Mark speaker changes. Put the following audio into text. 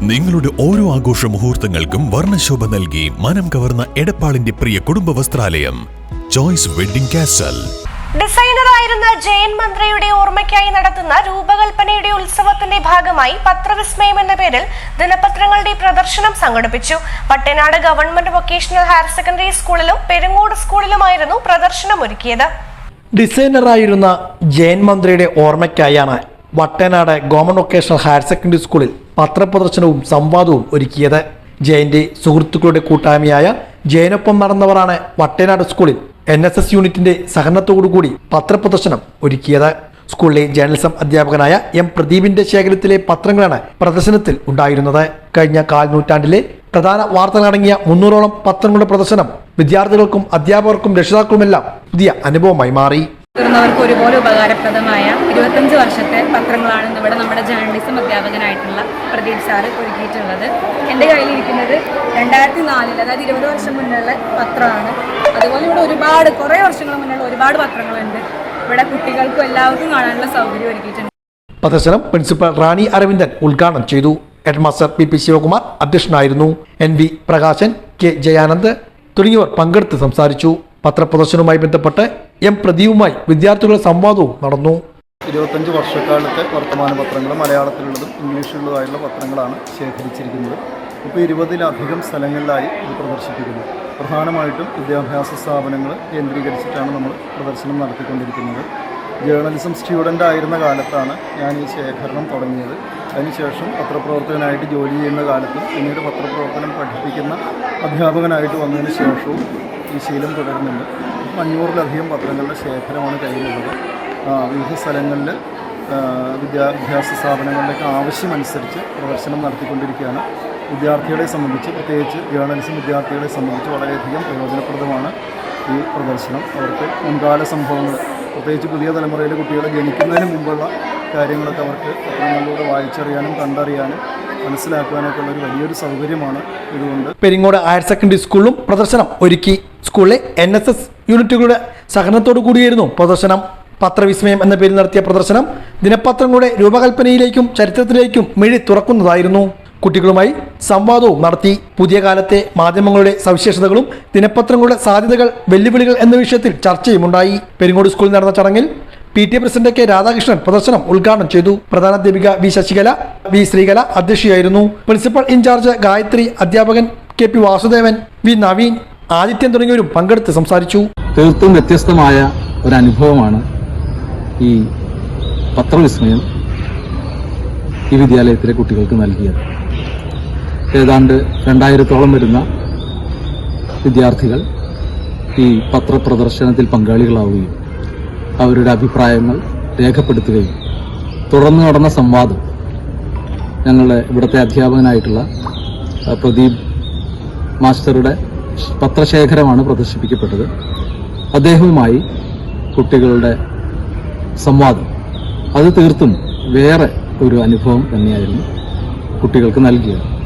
Speaker 1: നിങ്ങളുടെ ഓരോ ആഘോഷ മുഹൂർത്തങ്ങൾക്കും വർണശോഭ നൽകി മനം കവർന്ന എടപ്പാളിന്റെ പ്രിയ കുടുംബ വസ്ത്രാലയം ചോയ്സ് വെഡിംഗ് കാസൽ
Speaker 2: ഡിസൈനറായിരുന്ന ജയൻ മന്ത്രിയുടെ ഓർമ്മയ്ക്കായി നടത്തുന്ന രൂപകൽപ്പനയുടെ ഉത്സവത്തിന്റെ ഭാഗമായി പത്രവിസ്മയം എന്ന പേരിൽ ദിനപത്രങ്ങളുടെ പ്രദർശനം സംഘടിപ്പിച്ചു. Pattanad government vocational higher secondary സ്കൂളിലും പെരുങ്ങോട് സ്കൂളിലുമായിരുന്നു പ്രദർശനം ഒരുക്കിയത്
Speaker 3: ഡിസൈനറായിരുന്ന ജയൻ മന്ത്രിയുടെ ഓർമ്മയ്ക്കായാണ് Vattanad government vocational higher secondary സ്കൂളിൽ പത്രപ്രദർശനവും സംവാദവും ഒരുക്കിയത്. ജയന്റെ സുഹൃത്തുക്കളുടെ കൂട്ടായ്മയായ ജയനൊപ്പം നടന്നവരാണ് വട്ടേനാട് സ്കൂളിൽ എൻ എസ് എസ് യൂണിറ്റിന്റെ സഹകരണത്തോടുകൂടി പത്രപ്രദർശനം ഒരുക്കിയത്. സ്കൂളിലെ ജേർണലിസം അധ്യാപകനായ എം പ്രദീപിന്റെ ശേഖരത്തിലെ പത്രങ്ങളാണ് പ്രദർശനത്തിൽ ഉണ്ടായിരുന്നത്. കഴിഞ്ഞ കാൽ നൂറ്റാണ്ടിലെ പ്രധാന വാർത്തകളടങ്ങിയ മുന്നൂറോളം പത്രങ്ങളുടെ പ്രദർശനം വിദ്യാർത്ഥികൾക്കും അധ്യാപകർക്കും രക്ഷിതാക്കളുമെല്ലാം പുതിയ അനുഭവമായി മാറി.
Speaker 4: മുതിർന്നവർക്ക് ഒരുപോലെ ഉപകാരപ്രദമായ ഇരുപത്തഞ്ച് വർഷത്തെ പത്രങ്ങളാണ് ഇവിടെ നമ്മുടെ ജേർണലിസം അധ്യാപകനായിട്ടുള്ള പ്രദീപ് സാറ് ഒരുക്കിയിട്ടുള്ളത്. എന്റെ കയ്യിലിരിക്കുന്നത് രണ്ടായിരത്തി നാലിൽ അതായത് ഇരുപത് വർഷം മുന്നുള്ള പത്രമാണ്. അതുപോലെ ഇവിടെ ഒരുപാട് കുറേ വർഷങ്ങൾ മുന്നേ ഒരുപാട് പത്രങ്ങളുണ്ട്. ഇവിടെ കുട്ടികൾക്കും എല്ലാവർക്കും കാണാനുള്ള സൗകര്യം ഒരുക്കിയിട്ടുണ്ട്.
Speaker 3: പ്രദർശനം പ്രിൻസിപ്പൽ റാണി അരവിന്ദൻ ഉദ്ഘാടനം ചെയ്തു. ഹെഡ്മാസ്റ്റർ പി പി ശിവകുമാർ അധ്യക്ഷനായിരുന്നു. N V Prakashan K Jayanand തുടങ്ങിയവർ പങ്കെടുത്ത് സംസാരിച്ചു. പത്രപ്രദർശനവുമായി ബന്ധപ്പെട്ട് എം പ്രദീപുമായി വിദ്യാർത്ഥികളുടെ സംവാദവും നടന്നു.
Speaker 5: ഇരുപത്തഞ്ച് വർഷക്കാലത്തെ വർത്തമാന പത്രങ്ങൾ മലയാളത്തിലുള്ളതും ഇംഗ്ലീഷിലുള്ളതായുള്ള പത്രങ്ങളാണ് ശേഖരിച്ചിരിക്കുന്നത്. ഇപ്പോൾ ഇരുപതിലധികം സ്ഥലങ്ങളിലായി ഇത് പ്രദർശിപ്പിക്കുന്നു. പ്രധാനമായിട്ടും വിദ്യാഭ്യാസ സ്ഥാപനങ്ങൾ കേന്ദ്രീകരിച്ചിട്ടാണ് നമ്മൾ പ്രദർശനം നടത്തിക്കൊണ്ടിരിക്കുന്നത്. ജേർണലിസം സ്റ്റുഡന്റ് ആയിരുന്ന കാലത്താണ് ഞാൻ ഈ ശേഖരണം തുടങ്ങിയത്. അതിനുശേഷം പത്രപ്രവർത്തകനായിട്ട് ജോലി ചെയ്യുന്ന കാലത്തും പിന്നീട് പത്രപ്രവർത്തനം പഠിപ്പിക്കുന്ന അധ്യാപകനായിട്ട് വന്നതിന് ശേഷവും ഈ ശീലം തുടരുന്നുണ്ട്. അഞ്ഞൂറിലധികം പത്രങ്ങളുടെ ശേഖരമാണ് കയ്യിലുള്ളത്. വിവിധ സ്ഥലങ്ങളിൽ വിദ്യാഭ്യാസ സ്ഥാപനങ്ങളുടെയൊക്കെ ആവശ്യമനുസരിച്ച് പ്രദർശനം നടത്തിക്കൊണ്ടിരിക്കുകയാണ്. വിദ്യാർത്ഥികളെ സംബന്ധിച്ച് പ്രത്യേകിച്ച് ജേർണലിസം വിദ്യാർത്ഥികളെ സംബന്ധിച്ച് വളരെയധികം പ്രയോജനപ്രദമാണ് ഈ പ്രദർശനം. അവർക്ക് മുൻകാല സംഭവങ്ങൾ പ്രത്യേകിച്ച് പുതിയ തലമുറയിലെ കുട്ടികളെ ജനിക്കുന്നതിന് മുമ്പുള്ള കാര്യങ്ങളൊക്കെ അവർക്ക് പത്രങ്ങളിലൂടെ വായിച്ചറിയാനും കണ്ടറിയാനും മനസ്സിലാക്കുവാനൊക്കെ ഒരു വലിയൊരു സൗകര്യമാണ് ഇതുകൊണ്ട്.
Speaker 3: പെരിങ്ങോട് ഹയർ സെക്കൻഡറി സ്കൂളിലും പ്രദർശനം ഒരുക്കി. സ്കൂളിലെ എൻ എസ് എസ് യൂണിറ്റുകളുടെ സഹകരണത്തോടു കൂടിയായിരുന്നു പ്രദർശനം. പത്രവിസ്മയം എന്ന പേരിൽ നടത്തിയ പ്രദർശനം ദിനപത്രങ്ങളുടെ രൂപകൽപ്പനയിലേക്കും ചരിത്രത്തിലേക്കും മിഴി തുറക്കുന്നതായിരുന്നു. കുട്ടികളുമായി സംവാദവും നടത്തി. പുതിയ കാലത്തെ മാധ്യമങ്ങളുടെ സവിശേഷതകളും ദിനപത്രങ്ങളുടെ സാധ്യതകൾ വെല്ലുവിളികൾ എന്ന വിഷയത്തിൽ ചർച്ചയുമുണ്ടായി. പെരിങ്ങോട് സ്കൂളിൽ നടന്ന ചടങ്ങിൽ P T president K Radhakrishnan പ്രദർശനം ഉദ്ഘാടനം ചെയ്തു. പ്രധാന അധ്യാപിക വി ശശികല വി ശ്രീകല അധ്യക്ഷയായിരുന്നു. പ്രിൻസിപ്പൽ ഇൻചാർജ് ഗായത്രി അധ്യാപകൻ K P Vasudevan V Naveen Adithyan തുടങ്ങിയവരും പങ്കെടുത്ത് സംസാരിച്ചു.
Speaker 6: തീർത്തും വ്യത്യസ്തമായ ഒരു അനുഭവമാണ് ഈ പത്രവിസ്മയം ഈ വിദ്യാലയത്തിലെ കുട്ടികൾക്ക് നൽകിയത്. ഏതാണ്ട് രണ്ടായിരത്തോളം വരുന്ന വിദ്യാർത്ഥികൾ ഈ പത്രപ്രദർശനത്തിൽ പങ്കാളികളാവുകയും അവരുടെ അഭിപ്രായങ്ങൾ രേഖപ്പെടുത്തുകയും തുടർന്ന് നടന്ന സംവാദം ഞങ്ങളുടെ ഇവിടുത്തെ അധ്യാപകനായിട്ടുള്ള പ്രദീപ് മാസ്റ്ററുടെ പത്രശേഖരമാണ് പ്രദർശിപ്പിക്കപ്പെട്ടത്. അദ്ദേഹവുമായി കുട്ടികളുടെ സംവാദം. അത് തീർത്തും വേറെ ഒരു അനുഭവം തന്നെയായിരുന്നു കുട്ടികൾക്ക് നൽകിയത്.